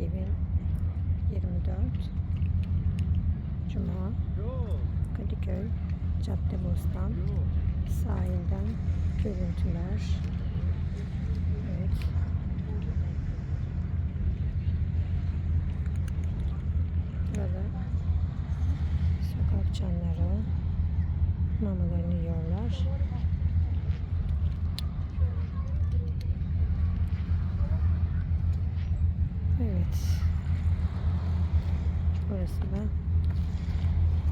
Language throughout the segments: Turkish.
2024 Cuma Kadıköy Caddebostan sahilden görüntüler. Evet. Burada sokak canları mamalarını yiyorlar. Evet. Burası da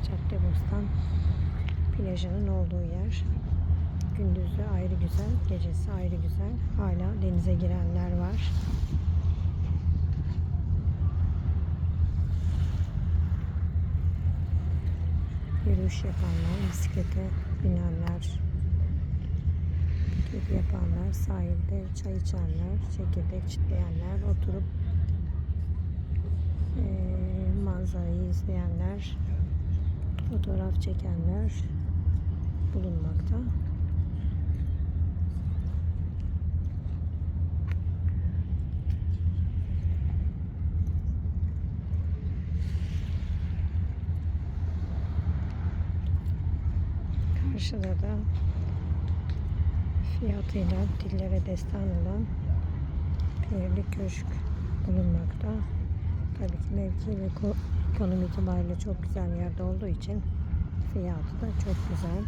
Caddebostan plajının olduğu yer. Gündüzü ayrı güzel, gecesi ayrı güzel. Hala denize girenler var. Yürüyüş yapanlar, bisiklete binenler, piknik yapanlar, sahilde çay içenler, çekirdek çitleyenler, oturup manzarayı izleyenler, fotoğraf çekenler bulunmakta. Karşıda da fiyatıyla dillere destan olan Pirli Köşk bulunmakta. Tabii ki mevki ve ko- konum itibariyle çok güzel yerde olduğu için fiyatı da çok güzel.